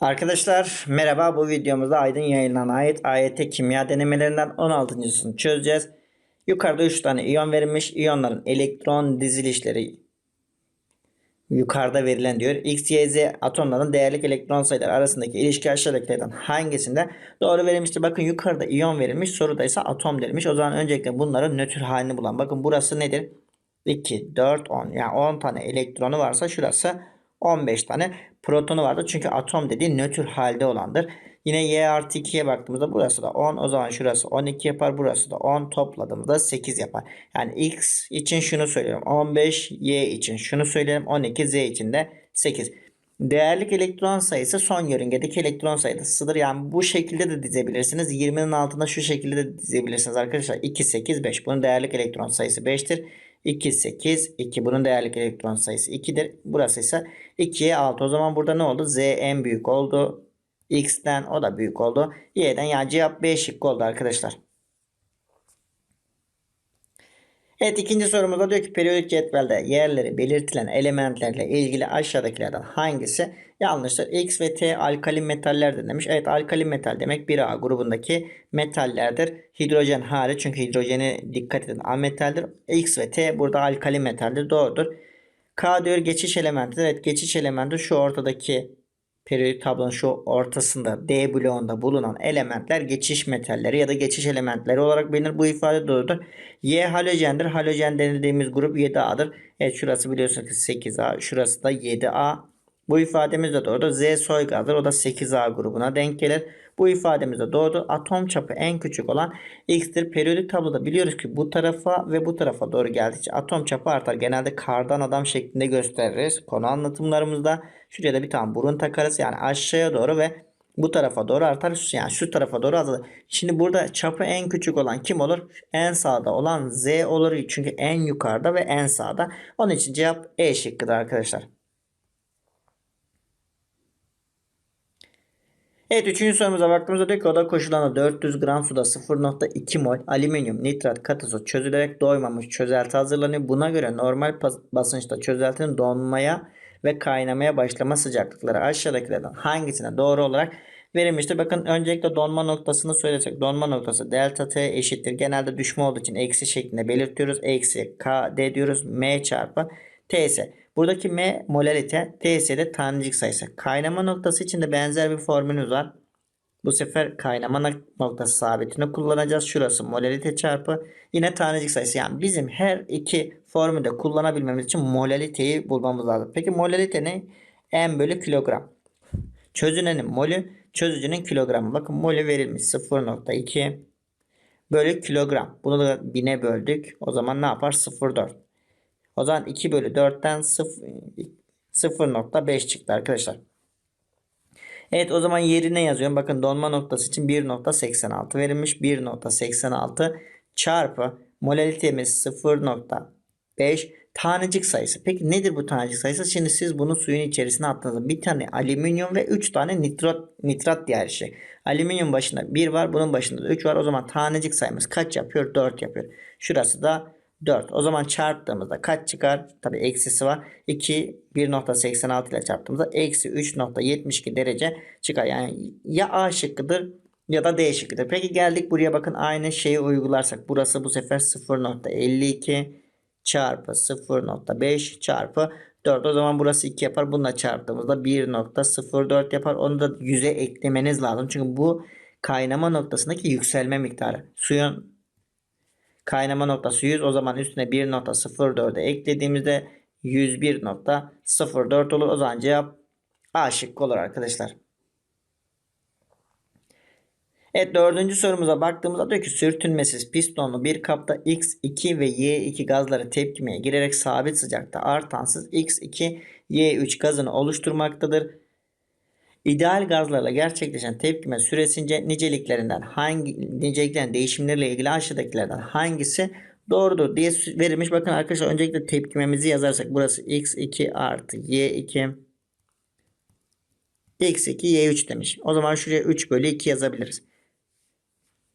Arkadaşlar merhaba bu videomuzda Aydın yayınlarına ait AYT kimya denemelerinden 16.sını çözeceğiz. Yukarıda 3 tane iyon verilmiş. İyonların elektron dizilişleri yukarıda verilen diyor. X, Y, Z atomların değerlik elektron sayıları arasındaki ilişki aşağıdakilerden hangisinde doğru verilmiştir? Bakın yukarıda iyon verilmiş. Soruda ise atom verilmiş. O zaman öncelikle bunların nötr halini bulalım. Bakın burası nedir? 2, 4, 10. Yani 10 tane elektronu varsa şurası 15 tane protonu vardır. Çünkü atom dediği nötr halde olandır. Yine y artı 2'ye baktığımızda burası da 10. O zaman şurası 12 yapar. Burası da 10. Topladığımızda 8 yapar. Yani x için şunu söylüyorum. 15. Y için şunu söyleyelim. 12. Z için de 8. Değerlik elektron sayısı son yörüngedeki elektron sayısıdır. Yani bu şekilde de dizebilirsiniz. 20'nin altında şu şekilde de dizebilirsiniz arkadaşlar. 2, 8, 5. Bunun değerlik elektron sayısı 5'tir. 2, 8, 2. Bunun değerlik elektron sayısı 2'dir. Burası ise 2'ye 6. O zaman burada ne oldu? Z en büyük oldu. X'ten o da büyük oldu. Y'den yani cevap B şıkkı oldu arkadaşlar. Evet ikinci sorumuzda diyor ki periyodik cetvelde yerleri belirtilen elementlerle ilgili aşağıdakilerden hangisi yanlıştır? X ve T alkali metallerdir demiş. Evet alkali metal demek 1A grubundaki metallerdir. Hidrojen hariç çünkü hidrojene dikkat edin ametaldir. X ve T burada alkali metaldir. Doğrudur. K diyor geçiş elementidir. Evet geçiş elementi şu ortadaki periyodik tablonun şu ortasında D bloğunda bulunan elementler geçiş metalleri ya da geçiş elementleri olarak bilinir. Bu ifade doğrudur. Y halojendir. Halojen denildiğimiz grup 7A'dır. Evet şurası biliyorsunuz ki 8A. Şurası da 7A. Bu ifademiz de doğrudur. Z soy gazdır. O da 8A grubuna denk gelir. Bu ifademiz de doğrudur. Atom çapı en küçük olan X'tir. Periyodik tabloda biliyoruz ki bu tarafa ve bu tarafa doğru geldikçe atom çapı artar. Genelde kardan adam şeklinde gösteririz. Konu anlatımlarımızda şuraya da bir tane burun takarız. Yani aşağıya doğru ve bu tarafa doğru artar. Yani şu tarafa doğru azalır. Şimdi burada çapı en küçük olan kim olur? En sağda olan Z olur. Çünkü en yukarıda ve en sağda. Onun için cevap E şıkkıdır arkadaşlar. Evet üçüncü sorumuza baktığımızda diyor ki oda koşullarında 400 gram suda 0.2 mol alüminyum nitrat katı çözülerek doymamış çözelti hazırlanıyor. Buna göre normal basınçta çözeltinin donmaya ve kaynamaya başlama sıcaklıkları aşağıdakilerden hangisine doğru olarak verilmiştir. Bakın öncelikle donma noktasını söylesek. Donma noktası delta T eşittir. Genelde düşme olduğu için eksi şeklinde belirtiyoruz. Eksi K D diyoruz. M çarpı T ise. Buradaki M molalite, T ise de tanecik sayısı. Kaynama noktası için de benzer bir formülümüz var. Bu sefer kaynama noktası sabitini kullanacağız. Şurası molalite çarpı yine tanecik sayısı. Yani bizim her iki formülde kullanabilmemiz için molaliteyi bulmamız lazım. Peki molalite ne? M bölü kilogram. Çözünenin molü, çözücünün kilogramı. Bakın molü verilmiş 0.2 bölü kilogram. Bunu da bine böldük. O zaman ne yapar? 0.4. O zaman 2 bölü 4'ten 0.5 çıktı arkadaşlar. Evet o zaman yerine yazıyorum. Bakın donma noktası için 1.86 verilmiş. 1.86 çarpı molalitemiz 0.5 tanecik sayısı. Peki nedir bu tanecik sayısı? Şimdi siz bunu suyun içerisine attığınızda bir tane alüminyum ve 3 tane nitrat, nitrat diğer şey. Alüminyum başında 1 var. Bunun başında da 3 var. O zaman tanecik sayımız kaç yapıyor? 4 yapıyor. Şurası da 4. O zaman çarptığımızda kaç çıkar? Tabi eksisi var. 2 1.86 ile çarptığımızda eksi 3.72 derece çıkar. Yani ya A şıkkıdır ya da D şıkkıdır. Peki geldik buraya bakın aynı şeyi uygularsak. Burası bu sefer 0.52 çarpı 0.5 çarpı 4. O zaman burası 2 yapar. Bununla çarptığımızda 1.04 yapar. Onu da 100'e eklemeniz lazım. Çünkü bu kaynama noktasındaki yükselme miktarı. Suyun Kaynama noktası 100. O zaman üstüne 1.04'e eklediğimizde 101.04 olur. O zaman cevap A şıkkı olur arkadaşlar. Evet dördüncü sorumuza baktığımızda diyor ki sürtünmesiz pistonlu bir kapta X2 ve Y2 gazları tepkimeye girerek sabit sıcakta artansız X2 Y3 gazını oluşturmaktadır. İdeal gazlarla gerçekleşen tepkime süresince niceliklerinden hangi niceliklerin değişimleriyle ilgili aşağıdakilerden hangisi doğrudur diye verilmiş. Bakın arkadaşlar öncelikle tepkimemizi yazarsak burası x2 artı y2 x2 y3 demiş. O zaman şuraya 3 bölü 2 yazabiliriz.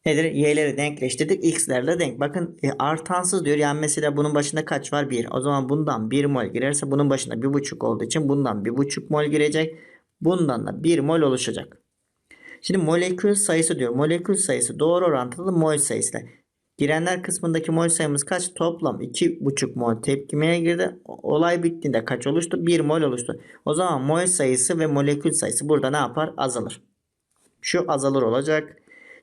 Nedir? Y'leri denkleştirdik. X'lerle denk. Bakın e, artansız diyor. Yani mesela bunun başında kaç var? 1. O zaman bundan 1 mol girerse bunun başında 1,5 olduğu için bundan 1,5 mol girecek. Bundan da 1 mol oluşacak. Şimdi molekül sayısı diyor. Molekül sayısı doğru orantılı mol sayısıyla. Girenler kısmındaki mol sayımız kaç? Toplam 2,5 mol tepkimeye girdi. Olay bittiğinde kaç oluştu? 1 mol oluştu. O zaman mol sayısı ve molekül sayısı burada ne yapar? Azalır. Şu azalır olacak.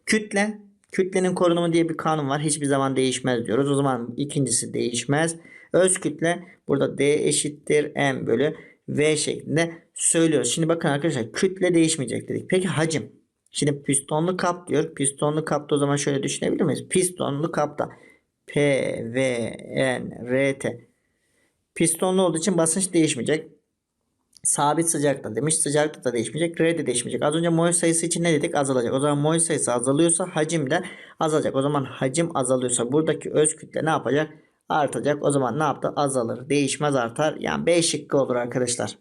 Kütle. Kütlenin korunumu diye bir kanun var. Hiçbir zaman değişmez diyoruz. O zaman ikincisi değişmez. Öz kütle burada D eşittir M bölü V şeklinde söylüyoruz. Şimdi bakın arkadaşlar kütle değişmeyecek dedik. Peki hacim. Şimdi pistonlu kap diyor. Pistonlu kapta o zaman şöyle düşünebilir miyiz? Pistonlu kapta P, V, N, R, T. Pistonlu olduğu için basınç değişmeyecek. Sabit sıcaklıkta demiş. Sıcaklık da değişmeyecek. R de değişmeyecek. Az önce mol sayısı için ne dedik? Azalacak. O zaman mol sayısı azalıyorsa hacim de azalacak. O zaman hacim azalıyorsa buradaki öz kütle ne yapacak? Artacak. O zaman ne yaptı? Azalır. Değişmez artar. Yani B şıkkı olur arkadaşlar.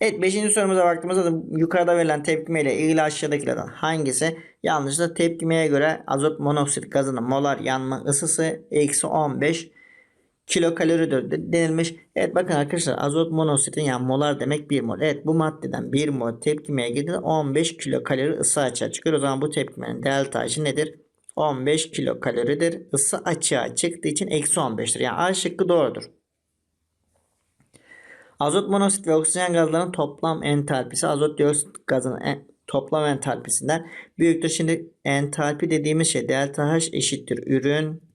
Evet 5. sorumuza baktığımızda da yukarıda verilen tepkime ile ilgili aşağıdakilerden hangisi yanlışsa tepkimeye göre azot monoksit gazının molar yanma ısısı eksi 15 kilokaloridir de- denilmiş. Evet bakın arkadaşlar azot monoksitin yani molar demek 1 mol. Evet bu maddeden 1 mol tepkimeye girdiğinde 15 kilokalori ısı açığa çıkıyor. O zaman bu tepkimenin delta H nedir? 15 kilokaloridir. Isı açığa çıktığı için eksi 15'tir. Yani A şıkkı doğrudur. Azot monoksit ve oksijen gazlarının toplam entalpisi azot dioksit gazının en- toplam entalpisinden büyüktür. Şimdi entalpi dediğimiz şey delta H eşittir ürün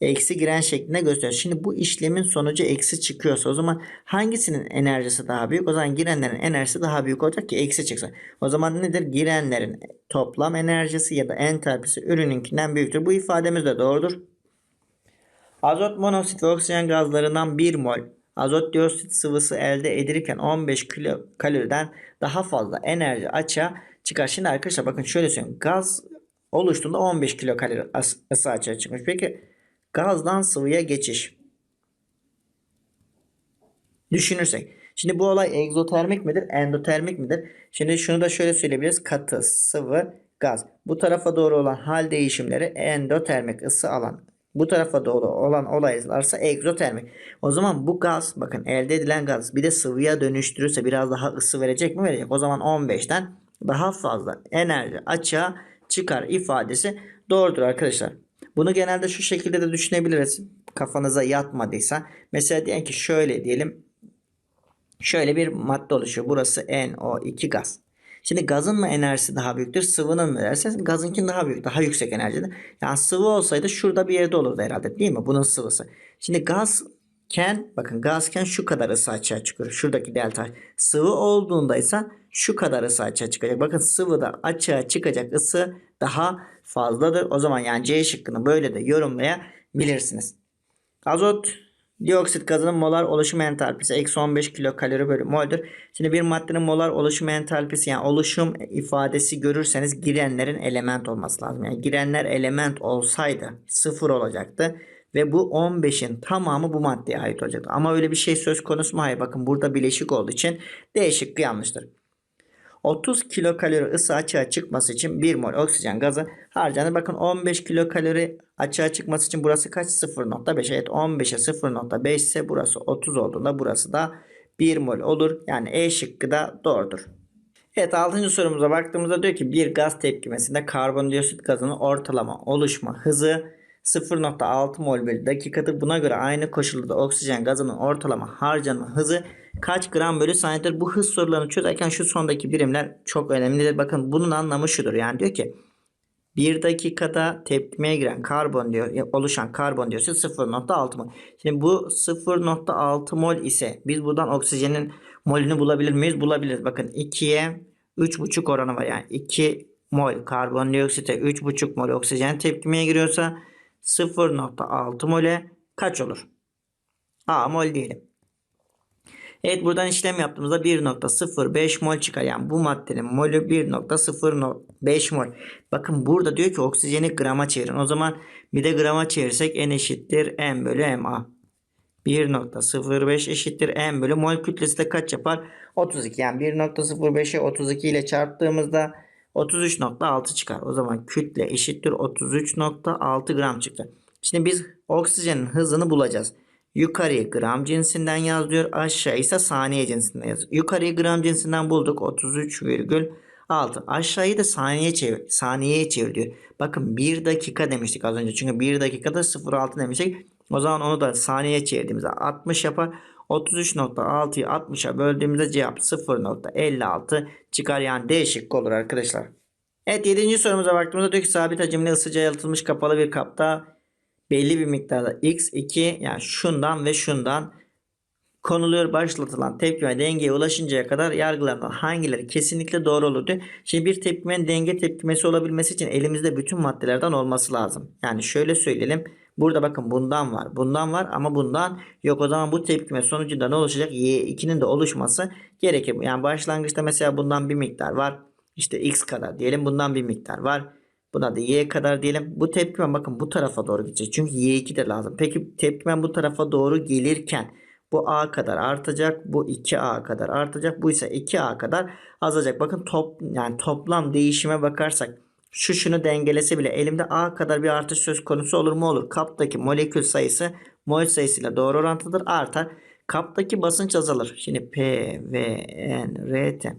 eksi giren şeklinde gösteriyor. Şimdi bu işlemin sonucu eksi çıkıyorsa o zaman hangisinin enerjisi daha büyük? O zaman girenlerin enerjisi daha büyük olacak ki eksi çıksın. O zaman nedir? Girenlerin toplam enerjisi ya da entalpisi ürününkinden büyüktür. Bu ifademiz de doğrudur. Azot monoksit ve oksijen gazlarından 1 mol azot dioksit sıvısı elde edilirken 15 kilokaloriden daha fazla enerji açığa çıkar. Şimdi arkadaşlar bakın şöyle söyleyeyim. Gaz oluştuğunda 15 kilokalori as- ısı açığa çıkmış. Peki gazdan sıvıya geçiş. Düşünürsek. Şimdi bu olay egzotermik midir? Endotermik midir? Şimdi şunu da şöyle söyleyebiliriz. Katı, sıvı, gaz. Bu tarafa doğru olan hal değişimleri endotermik ısı alan. Bu tarafa doğru olan olaylarsa egzotermik. O zaman bu gaz bakın elde edilen gaz bir de sıvıya dönüştürürse biraz daha ısı verecek mi? Verecek. O zaman 15'ten daha fazla enerji açığa çıkar ifadesi doğrudur arkadaşlar. Bunu genelde şu şekilde de düşünebiliriz. Kafanıza yatmadıysa. Mesela diyelim ki şöyle diyelim. Şöyle bir madde oluşuyor. Burası NO2 gaz. Şimdi gazın mı enerjisi daha büyüktür? Sıvının mı derseniz gazınkin daha büyük, daha yüksek enerjide. Yani sıvı olsaydı şurada bir yerde olurdu herhalde değil mi? Bunun sıvısı. Şimdi gazken bakın gazken şu kadar ısı açığa çıkıyor. Şuradaki delta. Sıvı olduğunda ise şu kadar ısı açığa çıkacak. Bakın sıvıda açığa çıkacak ısı daha fazladır. O zaman yani C şıkkını böyle de yorumlayabilirsiniz. Azot dioksit gazının molar oluşum entalpisi eksi 15 kilokalori bölü mol'dür. Şimdi bir maddenin molar oluşum entalpisi yani oluşum ifadesi görürseniz girenlerin element olması lazım. Yani girenler element olsaydı sıfır olacaktı. Ve bu 15'in tamamı bu maddeye ait olacaktı. Ama öyle bir şey söz konusu mu? Hayır bakın burada bileşik olduğu için D şıkkı yanlıştır. 30 kilokalori ısı açığa çıkması için 1 mol oksijen gazı harcanır. Bakın 15 kilokalori açığa çıkması için burası kaç? 0.5. Evet 15'e 0.5 ise burası 30 olduğunda burası da 1 mol olur. Yani E şıkkı da doğrudur. Evet 6. sorumuza baktığımızda diyor ki bir gaz tepkimesinde karbondioksit gazının ortalama oluşma hızı 0.6 mol bölü dakikadır. Buna göre aynı koşulda oksijen gazının ortalama harcanma hızı kaç gram bölü saniyedir? Bu hız sorularını çözerken şu sondaki birimler çok önemlidir. Bakın bunun anlamı şudur. Yani diyor ki 1 dakikada tepkimeye giren karbon diyor oluşan karbondioksit 0.6 mol. Şimdi bu 0.6 mol ise biz buradan oksijenin molünü bulabilir miyiz? Bulabiliriz. Bakın 2'ye 3.5 oranı var. Yani 2 mol karbondioksite 3.5 mol oksijen tepkimeye giriyorsa 0.6 mole kaç olur? A mol diyelim. Evet buradan işlem yaptığımızda 1.05 mol çıkar. Yani bu maddenin molü 1.05 mol. Bakın burada diyor ki oksijeni grama çevirin. O zaman bir de grama çevirirsek N eşittir M bölü MA. 1.05 eşittir M bölü mol kütlesi de kaç yapar? 32. Yani 1.05'i 32 ile çarptığımızda 33.6 çıkar. O zaman kütle eşittir 33.6 gram çıktı. Şimdi biz oksijenin hızını bulacağız. Yukarıyı gram cinsinden yaz diyor. Aşağı ise saniye cinsinden yaz. Yukarıyı gram cinsinden bulduk. 33,6. Aşağıyı da saniye çevir, saniyeye çevir diyor. Bakın 1 dakika demiştik az önce. Çünkü 1 dakikada 0,6 demiştik. O zaman onu da saniyeye çevirdiğimizde 60 yapar. 33.6'yı 60'a böldüğümüzde cevap 0.56 çıkar. Yani D şıkkı olur arkadaşlar. Evet 7. sorumuza baktığımızda diyor ki sabit hacimli ısıca yalıtılmış kapalı bir kapta belli bir miktarda x2 yani şundan ve şundan konuluyor başlatılan tepkime dengeye ulaşıncaya kadar yargılanan hangileri kesinlikle doğru olur diyor. Şimdi bir tepkimenin denge tepkimesi olabilmesi için elimizde bütün maddelerden olması lazım. Yani şöyle söyleyelim. Burada bakın bundan var. Bundan var ama bundan yok. O zaman bu tepkime sonucunda ne oluşacak? Y2'nin de oluşması gerekir. Yani başlangıçta mesela bundan bir miktar var. İşte x kadar diyelim. Bundan bir miktar var. Buna da y kadar diyelim. Bu tepkime bakın bu tarafa doğru gidecek. Çünkü y2 de lazım. Peki tepkime bu tarafa doğru gelirken bu a kadar artacak. Bu 2a kadar artacak. Bu ise 2a kadar azalacak. Bakın top yani toplam değişime bakarsak şu şunu dengelese bile elimde a kadar bir artış söz konusu olur mu olur. Kaptaki molekül sayısı mol sayısıyla doğru orantılıdır. Artar. Kaptaki basınç azalır. Şimdi P, V, N, R, T.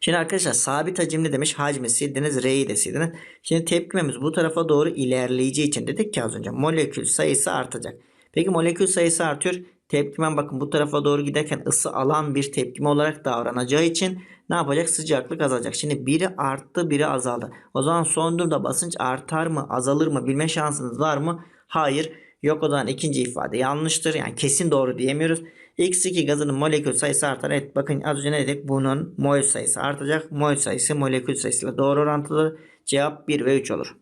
Şimdi arkadaşlar sabit hacimli demiş. Hacmi sildiniz. R'yi de sildiniz. Şimdi tepkimemiz bu tarafa doğru ilerleyeceği için dedik ki az önce molekül sayısı artacak. Peki molekül sayısı artıyor. Tepkimen bakın bu tarafa doğru giderken ısı alan bir tepkime olarak davranacağı için ne yapacak? Sıcaklık azalacak. Şimdi biri arttı biri azaldı. O zaman son durumda basınç artar mı azalır mı bilme şansınız var mı? Hayır. Yok o zaman ikinci ifade yanlıştır. Yani kesin doğru diyemiyoruz. X2 gazının molekül sayısı artar. Evet bakın az önce ne dedik? Bunun mol sayısı artacak. Mol sayısı molekül sayısıyla doğru orantılı. Cevap 1 ve 3 olur.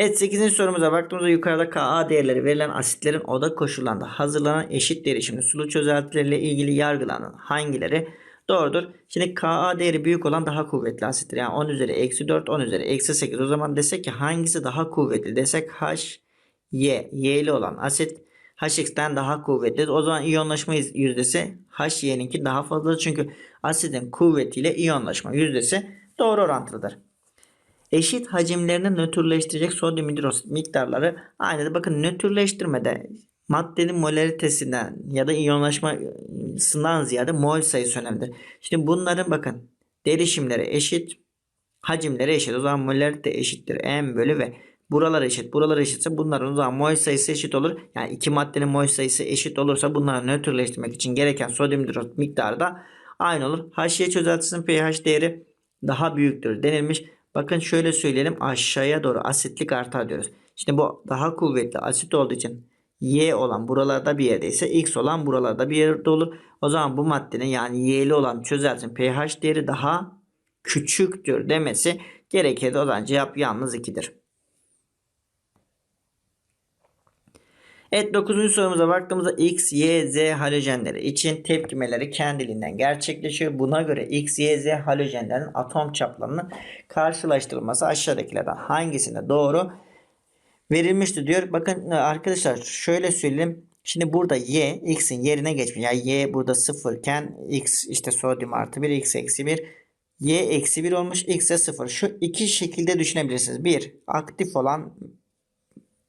Evet 8. sorumuza baktığımızda yukarıda Ka değerleri verilen asitlerin oda koşullarında hazırlanan eşit derişimli sulu çözeltileriyle ilgili yargılanan hangileri doğrudur? Şimdi Ka değeri büyük olan daha kuvvetli asittir. Yani 10 üzeri eksi 4 10 üzeri eksi 8 o zaman desek ki hangisi daha kuvvetli desek H Y Y'li olan asit HX'ten daha kuvvetli. O zaman iyonlaşma yüzdesi HY'ninki daha fazladır. Çünkü asitin kuvvetiyle iyonlaşma yüzdesi doğru orantılıdır. Eşit hacimlerini nötrleştirecek sodyum hidrosit miktarları aynıdır. Bakın nötrleştirmede maddenin molaritesinden ya da iyonlaşmasından ziyade mol sayısı önemlidir. Şimdi bunların bakın derişimleri eşit, hacimleri eşit. O zaman molarite eşittir. M bölü V. Buralar eşit. Buralar eşitse bunların o zaman mol sayısı eşit olur. Yani iki maddenin mol sayısı eşit olursa bunları nötrleştirmek için gereken sodyum hidrosit miktarı da aynı olur. HY çözeltisinin pH değeri daha büyüktür denilmiş. Bakın şöyle söyleyelim aşağıya doğru asitlik artar diyoruz. Şimdi bu daha kuvvetli asit olduğu için Y olan buralarda bir yerdeyse X olan buralarda bir yerde olur. O zaman bu maddenin yani Y'li olan çözeltin pH değeri daha küçüktür demesi gerekir. O zaman cevap yalnız 2'dir. Evet 9. sorumuza baktığımızda X, Y, Z halojenleri için tepkimeleri kendiliğinden gerçekleşiyor. Buna göre X, Y, Z halojenlerin atom çaplarının karşılaştırılması aşağıdakilerden hangisine doğru verilmiştir diyor. Bakın arkadaşlar şöyle söyleyeyim. Şimdi burada Y X'in yerine geçmiş. Yani Y burada 0 iken X işte sodyum artı 1 X eksi 1 Y eksi 1 olmuş X'e 0. Şu iki şekilde düşünebilirsiniz. Bir aktif olan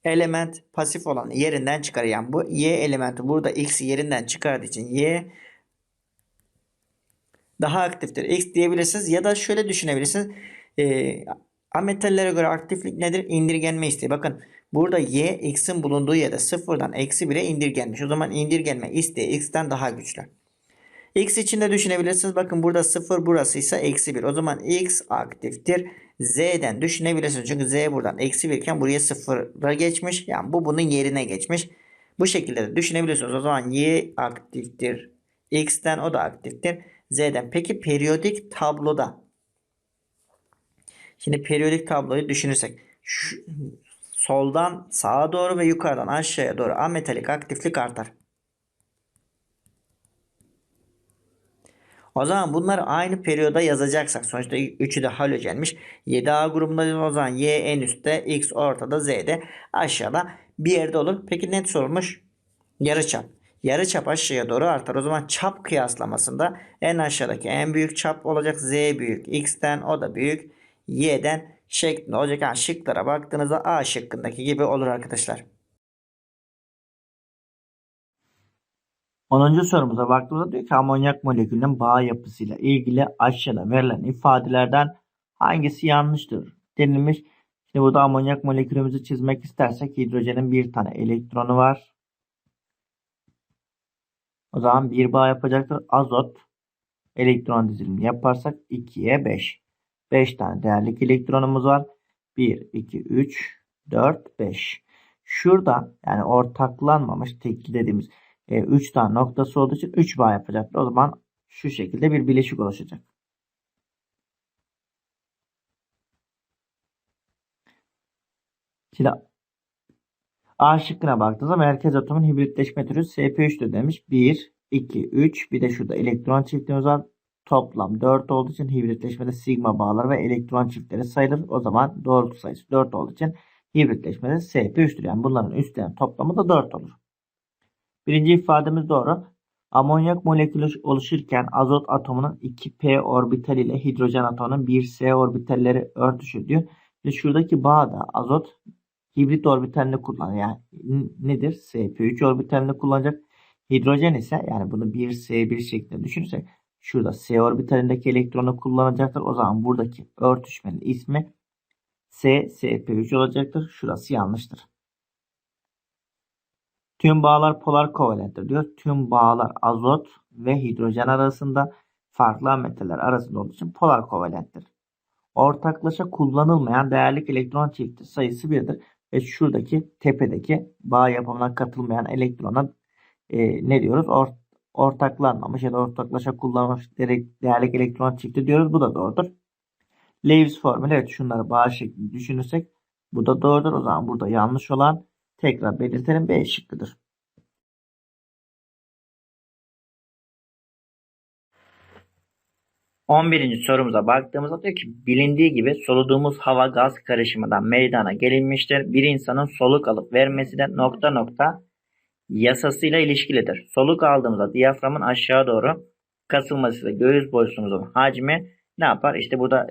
element pasif olan yerinden çıkarıyor. Yani bu y elementi burada x yerinden çıkardığı için y daha aktiftir. X diyebilirsiniz ya da şöyle düşünebilirsiniz. E, ametallere göre aktiflik nedir? İndirgenme isteği. Bakın burada y x'in bulunduğu yerde sıfırdan eksi 1'e indirgenmiş. O zaman indirgenme isteği x'ten daha güçlü. X için de düşünebilirsiniz. Bakın burada 0 burası ise eksi 1. O zaman X aktiftir. Z'den düşünebilirsiniz. Çünkü Z buradan eksi 1 iken buraya 0'a geçmiş. Yani bu bunun yerine geçmiş. Bu şekilde de düşünebilirsiniz. O zaman Y aktiftir. X'ten o da aktiftir. Z'den. Peki periyodik tabloda. Şimdi periyodik tabloyu düşünürsek. Şu, soldan sağa doğru ve yukarıdan aşağıya doğru ametalik aktiflik artar. O zaman bunları aynı periyoda yazacaksak sonuçta üçü de halojenmiş. 7A grubunda o zaman Y en üstte, X ortada, Z de aşağıda bir yerde olur. Peki net sormuş. Yarıçap. Yarıçap aşağıya doğru artar. O zaman çap kıyaslamasında en aşağıdaki en büyük çap olacak. Z büyük. X'ten o da büyük. Y'den şeklinde olacak. Yani şıklara baktığınızda A şıkkındaki gibi olur arkadaşlar. 10. sorumuza baktığımızda diyor ki amonyak molekülünün bağ yapısıyla ilgili aşağıda verilen ifadelerden hangisi yanlıştır denilmiş. Şimdi burada amonyak molekülümüzü çizmek istersek hidrojenin bir tane elektronu var. O zaman bir bağ yapacaktır. Azot elektron dizilimi yaparsak 2'ye 5. 5 tane değerli elektronumuz var. 1, 2, 3, 4, 5. Şurada yani ortaklanmamış tekli dediğimiz 3 tane noktası olduğu için 3 bağ yapacaktır. O zaman şu şekilde bir bileşik oluşacak. Şimdi A şıkkına baktığınızda merkez atomun hibritleşme türü sp3'tür demiş. 1, 2, 3 bir de şurada elektron çiftimiz var. Toplam 4 olduğu için hibritleşmede sigma bağlar ve elektron çiftleri sayılır. O zaman doğrultu sayısı 4 olduğu için hibritleşmede sp3'tür. Yani bunların üstlerinin toplamı da 4 olur. Birinci ifademiz doğru. Amonyak molekülü oluşurken azot atomunun 2p orbital ile hidrojen atomunun 1s orbitalleri örtüşür diyor. Ve şuradaki bağda azot hibrit orbitalini kullanıyor. Yani nedir? sp3 orbitalini kullanacak. Hidrojen ise yani bunu 1s1 şeklinde düşünürsek şurada s orbitalindeki elektronu kullanacaktır. O zaman buradaki örtüşmenin ismi s sp3 olacaktır. Şurası yanlıştır. Tüm bağlar polar kovalenttir diyor. Tüm bağlar azot ve hidrojen arasında farklı metaller arasında olduğu için polar kovalenttir. Ortaklaşa kullanılmayan değerlik elektron çifti sayısı birdir. Ve şuradaki tepedeki bağ yapımına katılmayan elektrona e, ne diyoruz? Or, ortaklanmamış ya da ortaklaşa kullanılmış değerlik elektron çifti diyoruz. Bu da doğrudur. Lewis formülü evet şunları bağ şeklinde düşünürsek bu da doğrudur. O zaman burada yanlış olan Tekrar belirtelim B şıkkıdır. On birinci sorumuza baktığımızda diyor ki bilindiği gibi soluduğumuz hava gaz karışımından meydana gelinmiştir. Bir insanın soluk alıp vermesi de nokta nokta yasasıyla ilişkilidir. Soluk aldığımızda diyaframın aşağı doğru kasılmasıyla göğüs boşluğumuzun hacmi ne yapar? İşte burada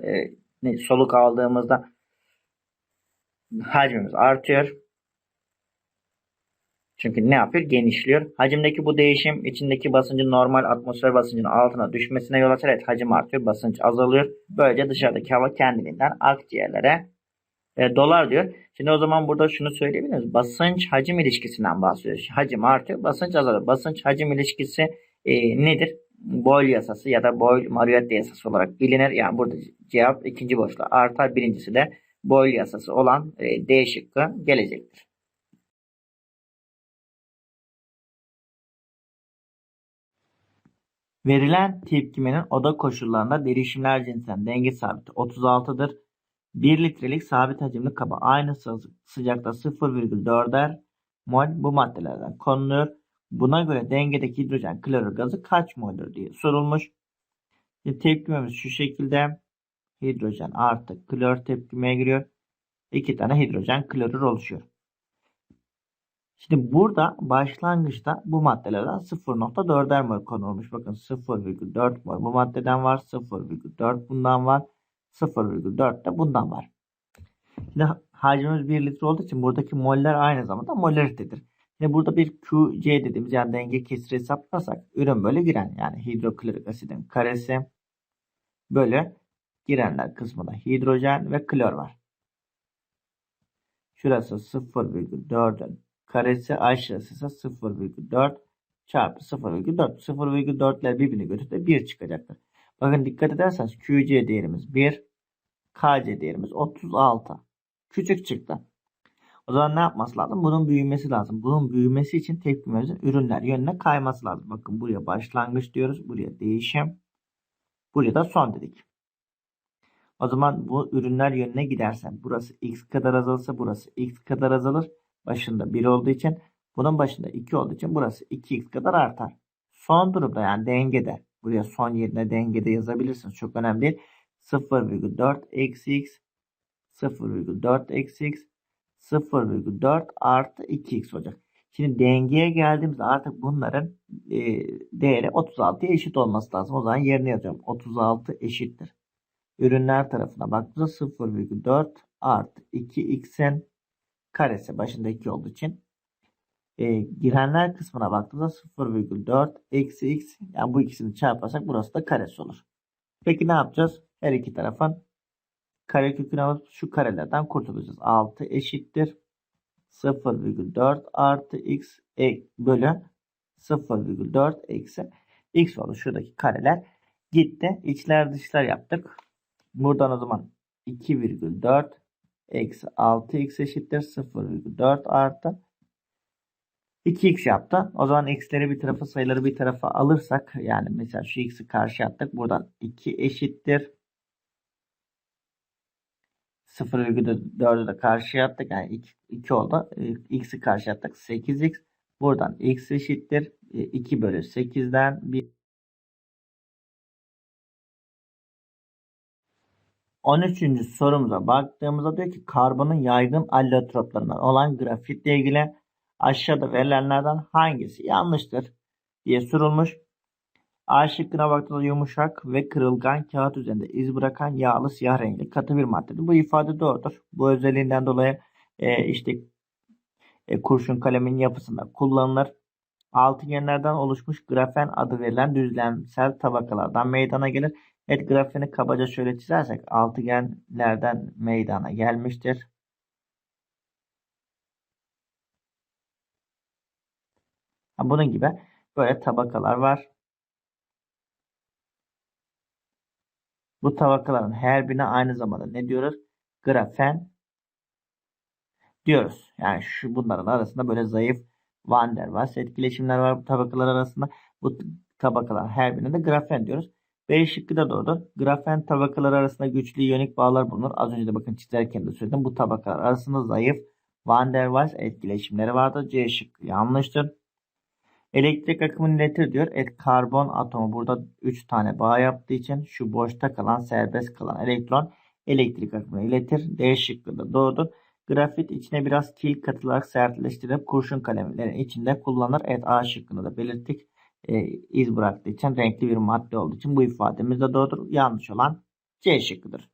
e, soluk aldığımızda hacmimiz artıyor. Çünkü ne yapıyor? Genişliyor. Hacimdeki bu değişim içindeki basıncın normal atmosfer basıncının altına düşmesine yol açar. Evet hacim artıyor. Basınç azalıyor. Böylece dışarıdaki hava kendiliğinden akciğerlere e, dolar diyor. Şimdi o zaman burada şunu söyleyebiliriz. Basınç hacim ilişkisinden bahsediyoruz. Hacim artıyor. Basınç azalıyor. Basınç hacim ilişkisi e, nedir? Boyle yasası ya da Boyle-Mariotte yasası olarak bilinir. Yani burada cevap ikinci boşluğa artar. Birincisi de Boyle yasası olan e, D şıkkı gelecektir. Verilen tepkimenin oda koşullarında derişimler cinsinden denge sabiti 36'dır. 1 litrelik sabit hacimli kaba aynı sıcakta 0,4'er mol bu maddelerden konuluyor. Buna göre dengedeki hidrojen klorür gazı kaç mol'dur diye sorulmuş. Şimdi tepkimemiz şu şekilde. Hidrojen artı klor tepkimeye giriyor. İki tane hidrojen klorür oluşuyor. Şimdi burada başlangıçta bu maddelerden 0.4'er mol konulmuş. Bakın 0,4 mol bu maddeden var. 0,4 bundan var. 0,4 de bundan var. Şimdi hacmimiz 1 litre olduğu için buradaki moller aynı zamanda molaritedir. Şimdi burada bir QC dediğimiz yani denge kesiri hesaplarsak ürün böyle giren yani hidroklorik asidin karesi böyle girenler kısmında hidrojen ve klor var. Şurası 0,4'ün karesi aşağısı ise 0,4 çarpı 0,4. 0,4'ler birbirini götürde 1 çıkacaktır. Bakın dikkat ederseniz QC değerimiz 1. KC değerimiz 36. Küçük çıktı. O zaman ne yapması lazım? Bunun büyümesi lazım. Bunun büyümesi için tepkimemizin ürünler yönüne kayması lazım. Bakın buraya başlangıç diyoruz. Buraya değişim. Buraya da son dedik. O zaman bu ürünler yönüne gidersen burası x kadar azalırsa burası x kadar azalır başında 1 olduğu için bunun başında 2 olduğu için burası 2x kadar artar. Son durumda yani dengede buraya son yerine dengede yazabilirsiniz. Çok önemli değil. 0,4 eksi x 0,4 eksi x 0,4 artı 2x olacak. Şimdi dengeye geldiğimizde artık bunların e, değeri 36'ya eşit olması lazım. O zaman yerine yazıyorum. 36 eşittir. ürünler tarafına baktığımızda 0,4 artı 2x'in karesi başında 2 olduğu için e, girenler kısmına baktığımızda 0,4 eksi x yani bu ikisini çarparsak burası da karesi olur. Peki ne yapacağız? Her iki tarafın karekökünü alıp şu karelerden kurtulacağız. 6 eşittir 0,4 artı x e, bölü 0,4 eksi x oldu. Şuradaki kareler gitti. İçler dışlar yaptık. Buradan o zaman 2,4 eksi 6x eşittir 0,4 artı 2x yaptı. O zaman x'leri bir tarafa sayıları bir tarafa alırsak yani mesela şu x'i karşı attık. Buradan 2 eşittir 0,4'ü de karşıya attık. Yani 2, 2 oldu. E, X'i karşıya attık. 8x. Buradan x eşittir. E, 2 bölü 8'den 1. 13. sorumuza baktığımızda diyor ki karbonun yaygın allotroplarından olan grafitle ilgili aşağıda verilenlerden hangisi yanlıştır diye sorulmuş. A şıkkına baktığımızda yumuşak ve kırılgan kağıt üzerinde iz bırakan yağlı siyah renkli katı bir maddedir. Bu ifade doğrudur. Bu özelliğinden dolayı e, işte e, kurşun kalemin yapısında kullanılır. Altıgenlerden oluşmuş grafen adı verilen düzlemsel tabakalardan meydana gelir. Evet grafeni kabaca şöyle çizersek altıgenlerden meydana gelmiştir. Bunun gibi böyle tabakalar var. Bu tabakaların her birine aynı zamanda ne diyoruz? Grafen diyoruz. Yani şu bunların arasında böyle zayıf Van der Waals etkileşimler var bu tabakalar arasında. Bu tabakalar her birine de grafen diyoruz. B şıkkı da doğru. Grafen tabakaları arasında güçlü iyonik bağlar bulunur. Az önce de bakın çizerken de söyledim. Bu tabakalar arasında zayıf Van der Waals etkileşimleri vardır. C şıkkı yanlıştır. Elektrik akımını iletir diyor. Et karbon atomu burada 3 tane bağ yaptığı için şu boşta kalan serbest kalan elektron elektrik akımını iletir. D şıkkı da doğrudur. Grafit içine biraz kil katılarak sertleştirip kurşun kalemlerin içinde kullanır. Evet A şıkkını da belirttik. Ee, iz bıraktığı için renkli bir madde olduğu için bu ifademiz de doğrudur. Yanlış olan C şıkkıdır.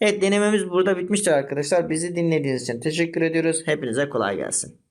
Evet denememiz burada bitmiştir arkadaşlar. Bizi dinlediğiniz için teşekkür ediyoruz. Hepinize kolay gelsin.